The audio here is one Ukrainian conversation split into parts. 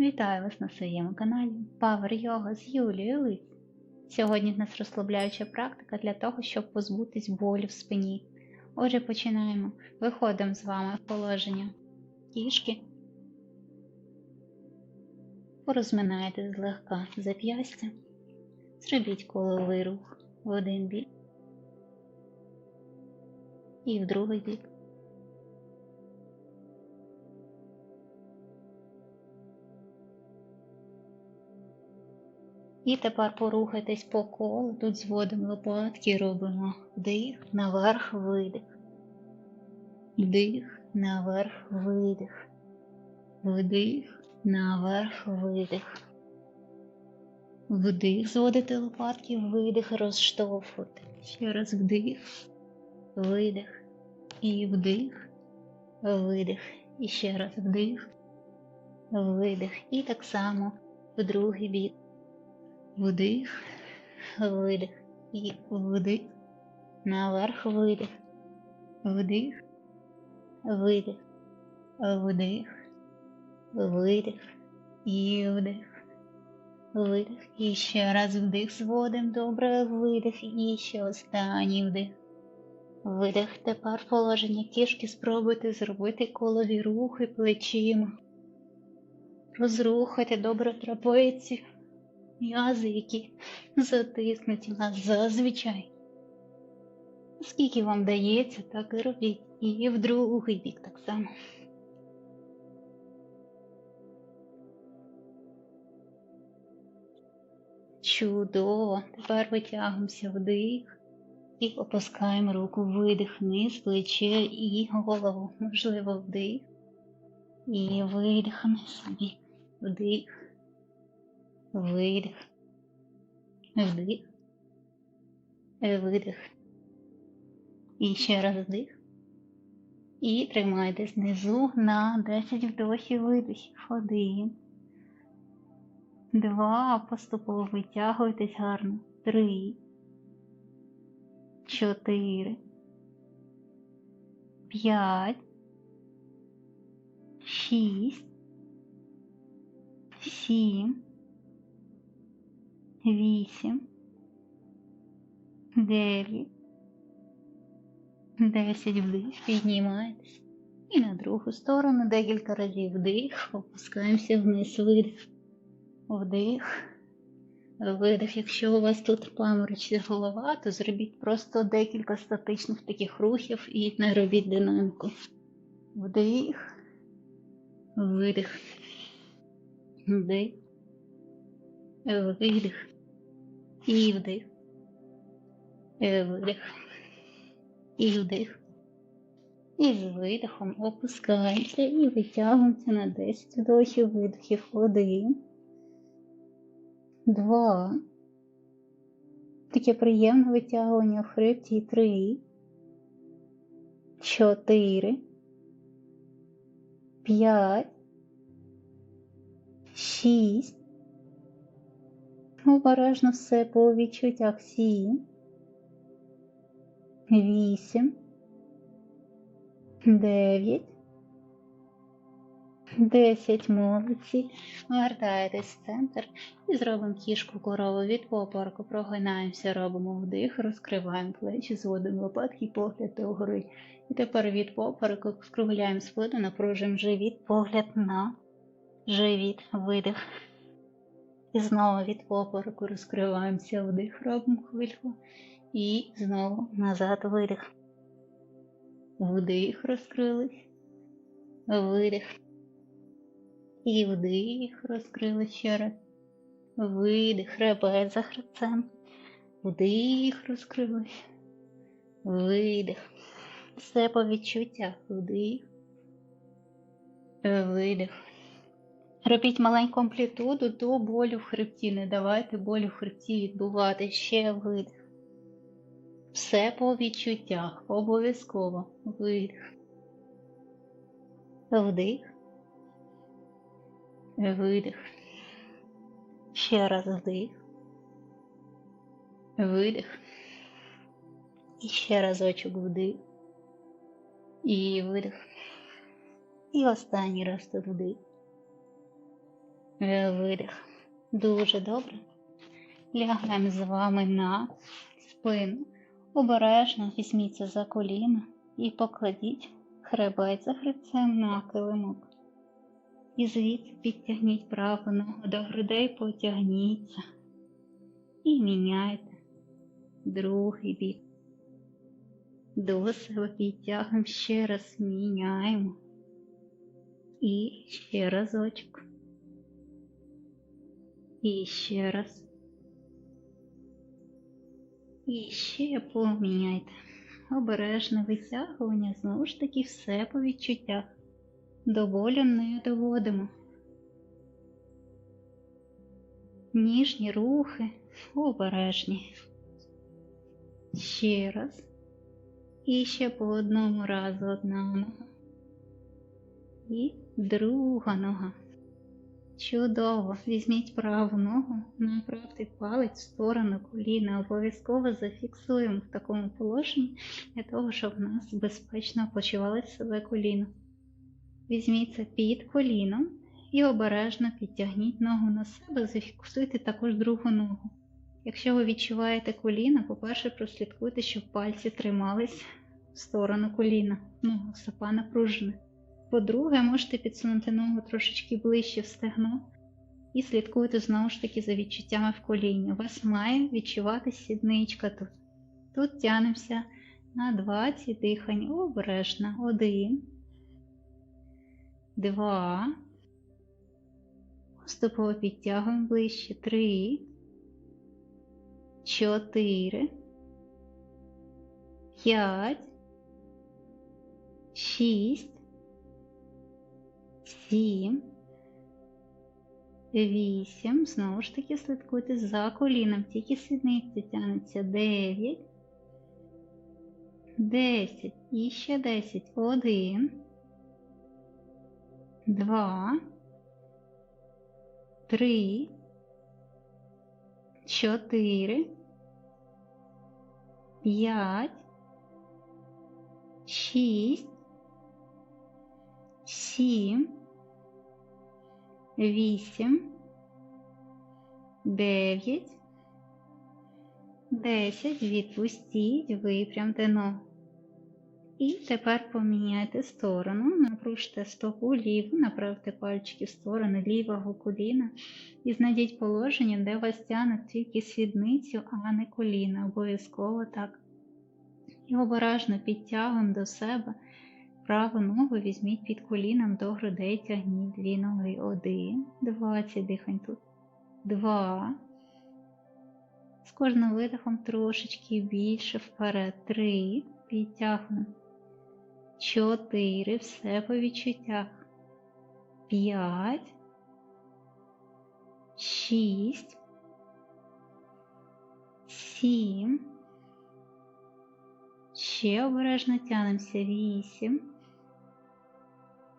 Вітаю вас на своєму каналі Power Yoga з Юлією Лис. Сьогодні в нас розслабляюча практика для того, щоб позбутись болю в спині. Отже, починаємо. Виходимо з вами в положення кішки. Порозминайте злегка зап'ястя. Зробіть коловий рух в один бік і в другий бік. І тепер порухайтесь по колу. Тут зводимо лопатки, робимо вдих, наверх, видих. Вдих, наверх, видих. Вдих, наверх, видих. Вдих, зводите лопатки, видих, розштовхуйте. Ще раз вдих, видих. І вдих, видих. І ще раз вдих, видих. І так само в другий бік. Вдих, видих. І вдих. Наверх видих. Вдих. Видих. Вдих. Видих. І вдих. Видих. І ще раз вдих зводим. Добре. Видих. І ще останній вдих. Видих. Тепер положення кішки спробуйте зробити колові рухи плечима. Розрухайте добре трапецію м'язи, які затиснуті нас зазвичай. Скільки вам дається, так і робіть. І в другий бік так само. Чудово. Тепер витягуємося вдих і опускаємо руку, видих вниз, плече і голову. Можливо, вдих. І видих вниз, бік. Вдих. Видих. Вдих. Видих. І ще раз вдих. І тримайте знизу на 10 вдохів видихів. Один. Два. Поступово витягуйтесь гарно. Три. Чотири. П'ять. Шість. Сім вісім, дев'ять, десять вдих, піднімаєтесь. І на другу сторону декілька разів вдих, опускаємося вниз, видих, вдих, видих. Якщо у вас тут паморочна голова, то зробіть просто декілька статичних таких рухів і не робіть динаміку. Вдих, видих, вдих, видих. І вдих. Видих. І вдих. І з видихом опускаємося і витягуємося на 10 вдохів, видихів. Один. Два. Таке приємне витягування в хребті. Три. Чотири. П'ять. Шість. Обережно все по відчуттях сім, вісім, дев'ять, десять молодці. Вертаєтесь в центр і зробимо кішку корову від попереку, прогинаємося, робимо вдих, розкриваємо плечі, зводимо лопатки, погляд догори. І тепер від попереку скругляємо спину, напружуємо живіт, погляд на живіт, видих. І знову від попереку розкриваємося вдих, робимо хвильку. І знову назад видих. Вдих розкрились. Видих. І вдих розкрились ще раз. Видих, хребет за хребцем. Вдих розкрились. Видих. Все по відчуттях. Вдих. Видих. Робіть маленьку амплітуду до болю в хребті. Не давайте болю в хребті відбувати ще видих. Все по відчуттях. Обов'язково. Видих. Вдих. Видих. Ще раз вдих. Видих. І ще разочок вдих. І видих. І останній раз тут вдих. Е, Видих. Дуже добре. Лягаємо з вами на спину. Обережно візьміться за коліна і покладіть хребет за хребцем на килимок. І звідси підтягніть праву ногу до грудей, потягніться. І міняйте другий бік. До себе підтягуємо ще раз міняємо. І ще разочок. І ще раз. І ще поміняйте. Обережне витягування, знову ж таки, все по відчуттях. До болю не доводимо. Ніжні рухи, обережні. Ще раз. І ще по одному разу одна нога. І друга нога. Чудово! Візьміть праву ногу, направте палець в сторону коліна. Обов'язково зафіксуємо в такому положенні для того, щоб у нас безпечно почувалося себе коліно. Візьміться під коліном і обережно підтягніть ногу на себе, зафіксуйте також другу ногу. Якщо ви відчуваєте коліна, по-перше, прослідкуйте, щоб пальці тримались в сторону коліна, ногу стопа напружена. По-друге, можете підсунути ногу трошечки ближче в стегно і слідкуйте знову ж таки за відчуттями в коліні. У вас має відчуватися сідничка тут. Тут тянемося на 20 дихань. Обережно. Один. Два. Поступово підтягуємо ближче. Три. Чотири. П'ять. Шість сім, вісім. Знову ж таки слідкуйте за коліном, тільки сідниці тягнеться. Дев'ять, десять. І ще десять. Один, два, три, чотири, п'ять, шість, сім вісім, дев'ять, десять. Відпустіть, випрямте ногу. І тепер поміняйте сторону, напружте стопу ліву, направте пальчики в сторону лівого коліна і знайдіть положення, де вас тягне тільки сідницю, а не коліна. Обов'язково так. І обережно підтягуємо до себе. Праву ногу візьміть під коліном до грудей тягніть дві ноги. Один, двадцять дихань тут. Два. З кожним видихом трошечки більше вперед. Три. Підтягнемо. Чотири. Все по відчуттях. П'ять. Шість. Сім. Ще обережно тянемося. Вісім.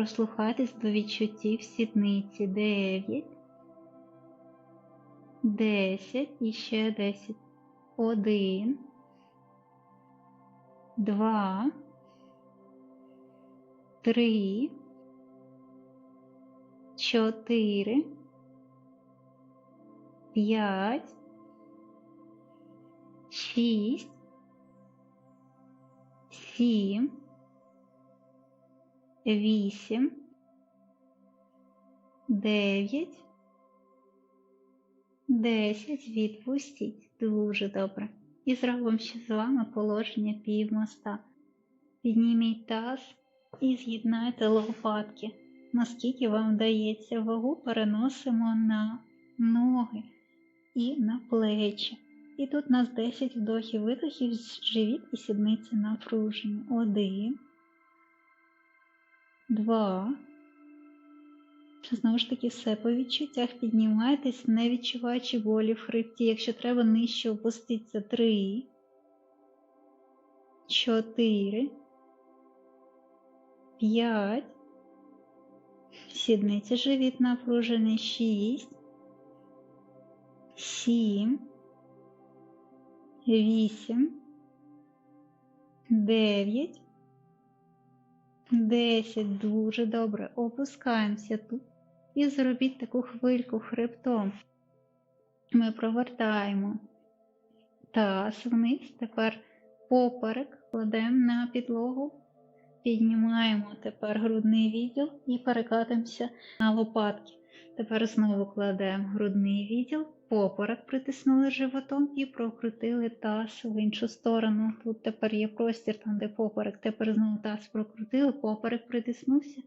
Прослухайтесь до відчуттів сідниці. Дев'ять. Десять і ще десять. Один. Два. Три. Чотири. П'ять. Шість. Сім вісім, дев'ять, десять. Відпустіть. Дуже добре. І зробимо ще з вами положення півмоста. Підніміть таз і з'єднайте лопатки. Наскільки вам вдається, вагу переносимо на ноги і на плечі. І тут у нас 10 вдохів видохів, живіт і сідниці напружені. Один два. Знову ж таки, все по відчуттях? Піднімайтесь, не відчуваючи болі в хребті. Якщо треба нижче опуститися три, чотири, п'ять, сідниця живіт напружений, шість, сім, вісім, дев'ять. Десять. Дуже добре. Опускаємося тут. І зробіть таку хвильку хребтом. Ми провертаємо таз вниз. Тепер поперек кладемо на підлогу. Піднімаємо тепер грудний відділ і перекатимося на лопатки. Тепер знову кладемо грудний відділ, поперек притиснули животом і прокрутили таз в іншу сторону. Тут тепер є простір, там де поперек. Тепер знову таз прокрутили, поперек притиснувся,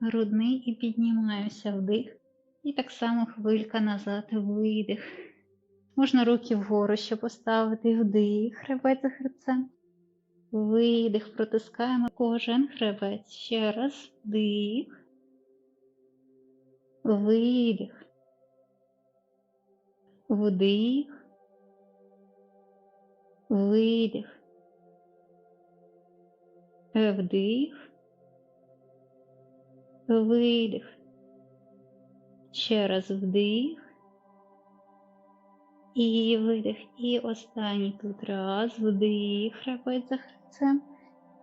грудний і піднімаємося вдих. І так само хвилька назад, видих. Можна руки вгору ще поставити, вдих, хребець за хребцем. Видих, протискаємо кожен хребець. Ще раз вдих. Видих. Вдих. Видих. Вдих. Видих. Ще раз вдих. І видих. І останній тут раз. Вдих, хребець за хребцем.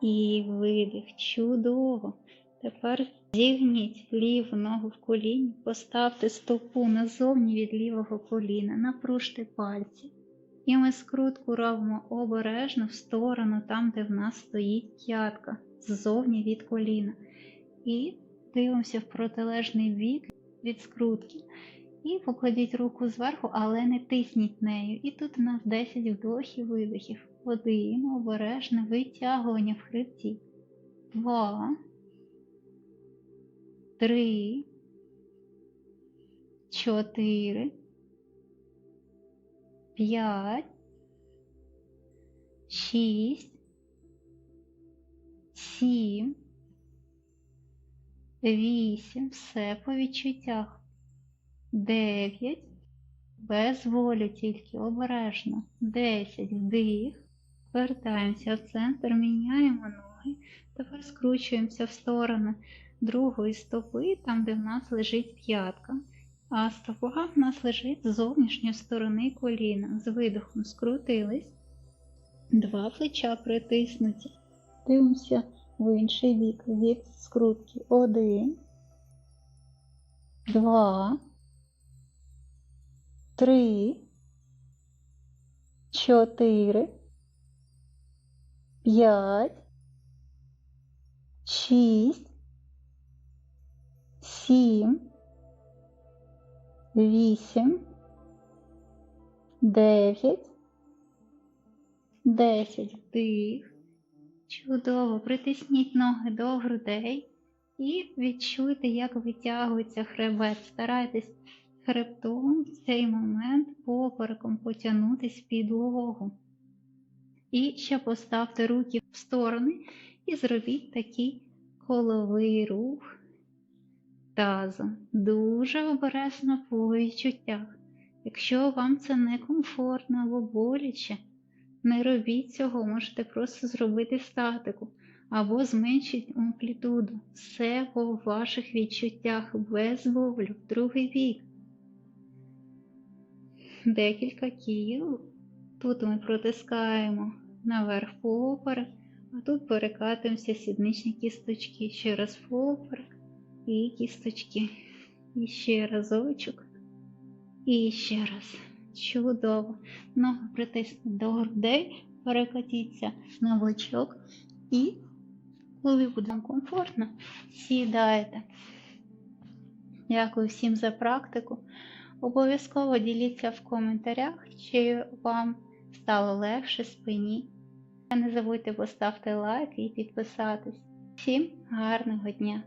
І видих. Чудово. Тепер зігніть ліву ногу в коліні, поставте стопу назовні від лівого коліна, напружте пальці. І ми скрутку робимо обережно в сторону, там, де в нас стоїть п'ятка, ззовні від коліна. І дивимося в протилежний бік від скрутки. І покладіть руку зверху, але не тисніть нею. І тут у нас 10 вдохів, видихів. Один, обережне витягування в хребті. Два. Три. Чотири. П'ять. Шість. Сім. Вісім. Все по відчуттях. Дев'ять. Без волі тільки обережно. Десять. Вдих. Вертаємося в центр, міняємо ноги. Тепер скручуємося в сторони другої стопи, там, де в нас лежить п'ятка. А стопа в нас лежить з зовнішньої сторони коліна. З видохом скрутились. Два плеча притиснуті. Дивимося в інший бік від скрутки. Один. Два. Три. Чотири. П'ять. Шість. Сім. Вісім. Дев'ять. Десять. Вдих. Чудово. Притисніть ноги до грудей і відчуйте, як витягується хребет. Старайтесь хребтом в цей момент попереком потягнутись в підлогу. І ще поставте руки в сторони і зробіть такий коловий рух тазом. Дуже обережно по відчуттях. Якщо вам це не комфортно або боляче, не робіть цього, можете просто зробити статику або зменшити амплітуду. Все по ваших відчуттях без болю, другий бік. Декілька кіл. Тут ми протискаємо наверх поперек, а тут перекатуємося сідничні кісточки. Ще раз поперек і кісточки. І ще разочок. І ще раз. Чудово. Ноги притиснуть до грудей, перекатіться на бочок і, коли буде вам комфортно, сідаєте. Дякую всім за практику. Обов'язково діліться в коментарях, чи вам стало легше спині. Не забудьте поставити лайк і підписатись. Всім гарного дня!